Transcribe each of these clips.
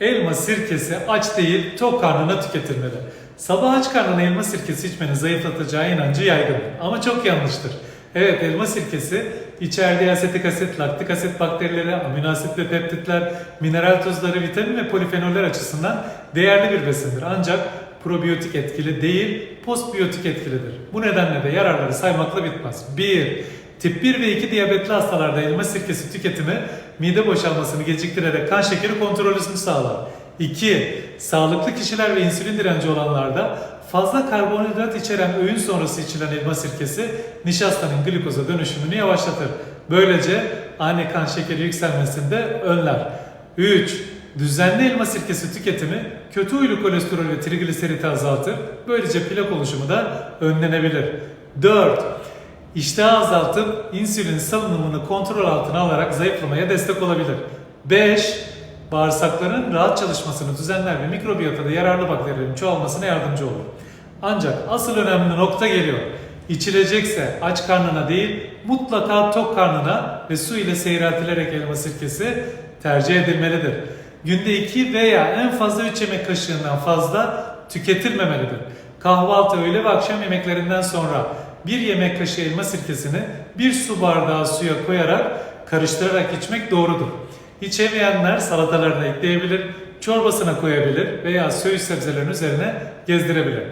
Elma sirkesi aç değil tok karnına tüketilmeli. Sabah aç karnına elma sirkesi içmenin zayıflatacağı inancı yaygın ama çok yanlıştır. Evet elma sirkesi içerdiği asetik asit, laktik asit bakterileri, amino asit ve peptitler, mineral tuzları, vitamin ve polifenoller açısından değerli bir besindir. Ancak probiyotik etkili değil, postbiyotik etkilidir. Bu nedenle de yararları saymakla bitmez. 1. Tip 1 ve 2 diyabetli hastalarda elma sirkesi tüketimi mide boşalmasını geciktirerek kan şekeri kontrolünü sağlar. 2. Sağlıklı kişiler ve insülin direnci olanlarda fazla karbonhidrat içeren öğün sonrası içilen elma sirkesi nişastanın glikoza dönüşümünü yavaşlatır. Böylece ani kan şekeri yükselmesini de önler. 3. Düzenli elma sirkesi tüketimi kötü huylu kolesterol ve trigliseriti azaltır. Böylece plak oluşumu da önlenebilir. 4. İştahı azaltıp insülin salınımını kontrol altına alarak zayıflamaya destek olabilir. 5. Bağırsakların rahat çalışmasını düzenler ve mikrobiyotada yararlı bakterilerin çoğalmasına yardımcı olur. Ancak asıl önemli nokta geliyor. İçilecekse aç karnına değil, mutlaka tok karnına ve su ile seyreltilerek elma sirkesi tercih edilmelidir. Günde 2 veya en fazla 3 yemek kaşığından fazla tüketilmemelidir. Kahvaltı, öğle ve akşam yemeklerinden sonra bir yemek kaşığı elma sirkesini bir su bardağı suya koyarak karıştırarak içmek doğrudur. İçemeyenler salatalarına ekleyebilir, çorbasına koyabilir veya söğüş sebzelerin üzerine gezdirebilir.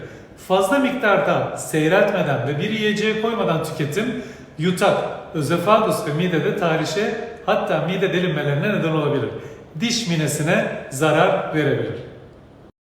Fazla miktarda seyreltmeden ve bir yiyeceğe koymadan tüketim yutak, özefagus ve midede tahrişe hatta mide delinmelerine neden olabilir. Diş minesine zarar verebilir.